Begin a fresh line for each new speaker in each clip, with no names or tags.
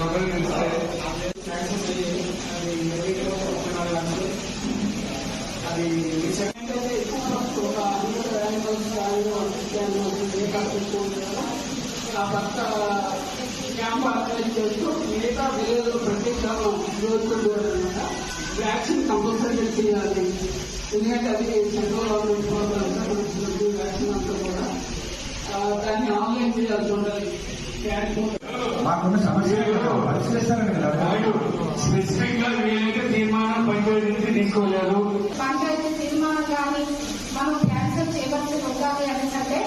మొదలు అది అది సెకండ్ అయితే ఎక్కువ ఆ పక్క క్యాంప్ ఆర్గనైజ్ చేస్తూ మిగతా విలేజ్ ప్రతి గ్రామం అనమాట వ్యాక్సిన్ కంపల్సరీ చేయాలి ఎందుకంటే అది సెంట్రల్ గవర్నమెంట్ ప్రోగ్రామ్ వ్యాక్సిన్ అంతా కూడా దాన్ని ఆన్లైన్ చేయాల్సి ఉండాలి. క్యాట్
మాకున్న సమస్యలు పరిశీలిస్తారని కదా.
స్పెసిఫిక్గా వీళ్ళకి తీర్మానం పంచాయతీ నుంచి తీసుకోలేదు.
పంచాయతీ తీర్మానం కానీ మనం క్యాన్సల్ చేయవలసి ఉండాలి అనేసంటే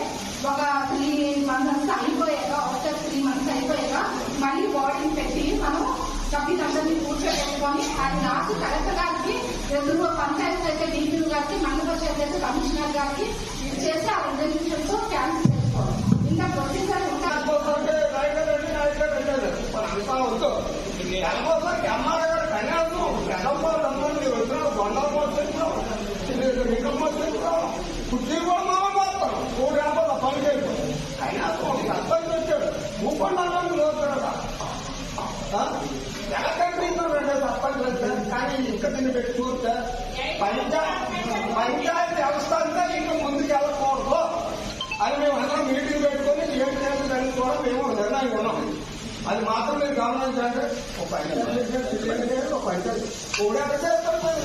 ఒక త్రీ మంత్స్ అయిపోయాక ఆఫ్టర్ త్రీ మంత్స్ అయిపోయాక మళ్ళీ బాడీని పెట్టి మనం సభ్యులందరినీ కూర్చోబెట్టుకొని అది రాసి కలెక్టర్ గారికి ఎదురు పంచాయతీ అయితే డీపీ గారికి మండల పరిషత్ అయితే కమిషనర్ గారికి చేసి ఆ రిజల్యూషన్స్
చూస్తే పంచాయతీ వ్యవస్థ అంతా ఇంకా ముందుకు వెళ్ళకూడదు అని మేము అందరం మీటింగ్ పెట్టుకొని ఏం చేయాలని కూడా మేము నిర్ణయం ఉన్నాం అది మాత్రం మీరు గమనించండి ఒక పంచాయతీ కూడా చేస్తాం మేము